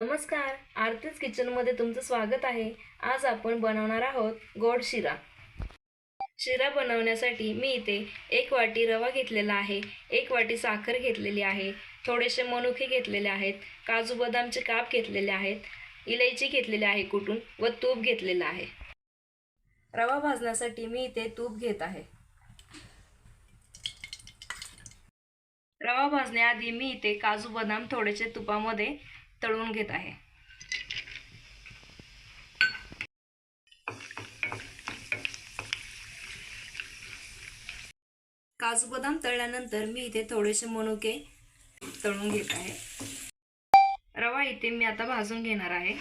नमस्कार आरतीच किचनमध्ये तुमचं स्वागत आहे. आज आपण बनवणार आहोत गोड शिरा. शिरा बनवण्यासाठी मी इथे एक वाटी रवा घेतलेला आहे एक वाटी साखर घेतलेली आहे थोडेसे मनुके घेतलेले आहेत काजू बदामचे काप घेतलेले आहेत इलायची घेतलेली आहे कुटून व तूप घेतलेलं आहे. रवा भाजण्यासाठी मी इथे तूप घेत आहे. रवा भाजण्याआधी मी इथे काजू बदाम थोडेसे तुपामध्ये तळून घेत आहे. काजू बदाम तळल्यानंतर मी इथे थोडेसे मनुके तळून घेत आहे. रवा इथे मी आता भाजून घेणार आहे.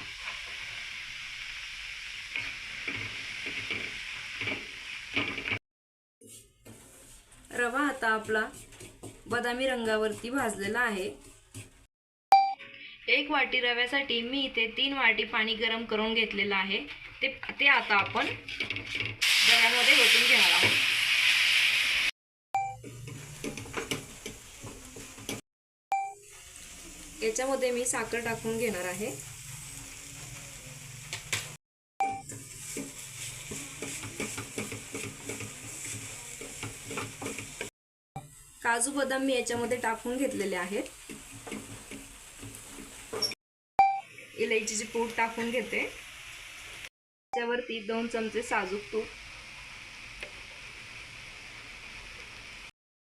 रवा आता आपला बदामी रंगावरती भाजलेला आहे. एक वाटी रव्यासाठी मी इथे तीन वाटी पाणी गरम करून घेतलेलं आहे. ते ते आता आपण रव्यामध्ये ओतून घेणार आहोत. याच्यामध्ये मी साखर टाकून घेणार आहे. काजू बदाम मी याच्यामध्ये टाकून घेतलेले आहेत. इलायचीची पूड टाकून घेते. त्याच्यावरती दोन चमचे साजूक तूप.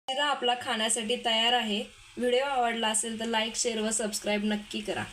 आपला खाण्यासाठी तयार आहे. व्हिडिओ आवडला असेल तर लाईक शेअर व सबस्क्राईब नक्की करा.